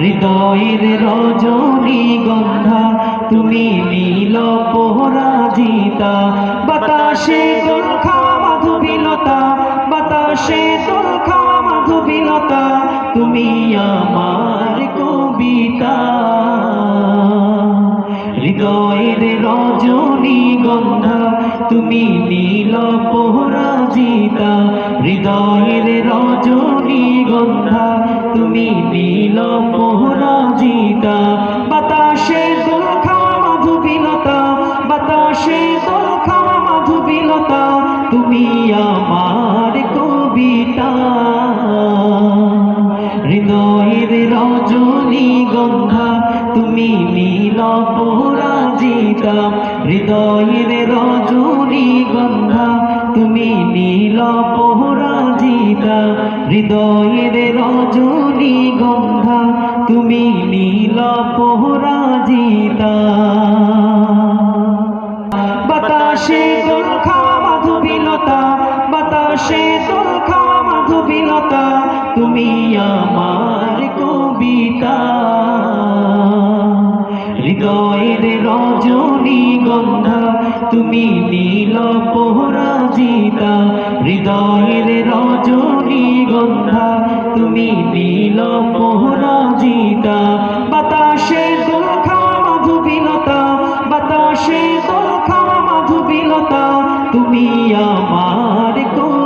হৃদয়ের রজনী গন্ধা, তুমি নীল পরাজিতা। বাতাসে খাওয়া মাধুবিলতা, বাতাসে খাওয়া মাধুবিলতা, তুমি আমার কবিতা। হৃদয়ের রজনী গন্ধা, তুমি নীল পরাজিতা। হৃদয়ের তুমি আমার কবিতা। হৃদয়ের রজনী গন্ধা, তুমি নীল পরাজিতা। হৃদয়ের রজনী গন্ধা, তুমি নীল পরাজিতা। হৃদয়ের রজনী গন্ধা, তুমি নীল পরাজিতা বাতাসে তোর খাওয়া মাধুবিলতা, তুমি আমার কবিতা। হৃদয়ের রজনী গন্ধা, তুমি নীল পরাজিতা। হৃদয়ের রজনী গন্ধা, তুমি নীল পরাজিতা। বাতাসে খাওয়া মাধুবিলতা, বাতাসে খাওয়া মাধুবিলতা, তুমি আমার কবিতা।